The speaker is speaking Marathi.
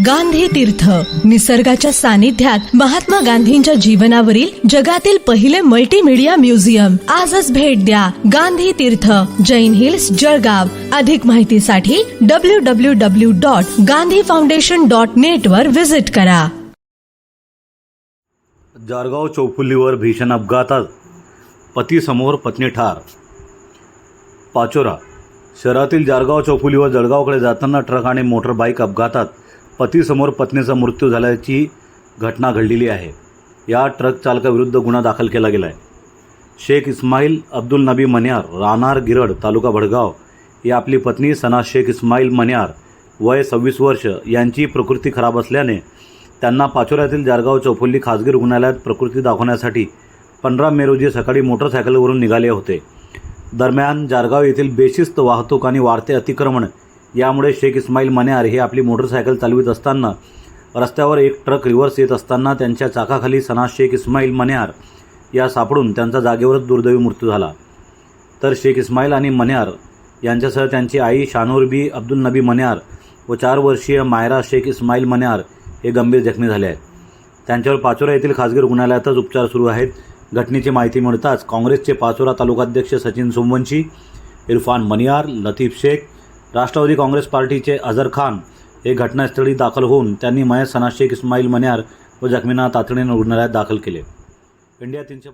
गांधी तीर्थ. निसर्गाच्या सानिध्यात महात्मा गांधींच्या जीवनावरील जगातील पहिले मल्टीमीडिया म्युझियम आजच भेट द्या गांधी तीर्थ. जैन हिल्स जळगाव. अधिक माहितीसाठी W W W dot Gandhi foundation dot net वर व्हिजिट करा. जारगाव चौफुलीवर भीषण अपघातात पतीसमोर पत्नी ठार. पाचोरा. शहरातील जारगाव चौफुलीवर जळगावकडे जाताना ट्रक आणि मोटरबाईक अपघातात. पतीसमोर पत्नीचा मृत्यू झाल्याची घटना घडलेली आहे. या ट्रक चालकाविरुद्ध गुन्हा दाखल केला गेला आहे शेख इस्माईल अब्दुल नबी मन्यार राहणार गिरड तालुका भडगाव या आपली पत्नी सना शेख इस्माईल मन्यार वय सव्वीस वर्ष. यांची प्रकृती खराब असल्याने त्यांना पाचोऱ्यातील जारगाव चौफुल्ली खाजगी रुग्णालयात प्रकृती दाखवण्यासाठी पंधरा मे रोजी सकाळी मोटरसायकलवरून निघाले होते. दरम्यान जारगाव येथील बेशिस्त वाहतूक आणि वाढते अतिक्रमण यामुळे शेख इस्माईल मन्यार हे आपली मोटरसायकल चालवित असताना रस्त्यावर एक ट्रक रिव्हर्स येत असताना त्यांच्या चाकाखाली सना शेख इस्माईल मन्यार या सापडून त्यांचा जागेवरच दुर्दैवी मृत्यू झाला. तर शेख इस्माईल आणि मन्यार यांच्यासह त्यांची आई शानूरबी अब्दुल नबी मन्यार व चार वर्षीय मायरा शेख इस्माईल मन्यार हे गंभीर जखमी झाले आहेत. त्यांच्यावर पाचोरा येथील खाजगी रुग्णालयातच उपचार सुरू आहेत. घटनेची माहिती मिळताच काँग्रेसचे पाचोरा तालुकाध्यक्ष सचिन सोमवंशी इरफान मनियार लतीफ शेख राष्ट्रवादी काँग्रेस पार्टीचे अझर खान हे घटनास्थळी दाखल होऊन त्यांनी मयत सना शेख इस्माईल मन्यार व जखमींना तातडीने रुग्णालयात दाखल केले. इंडिया तीनशे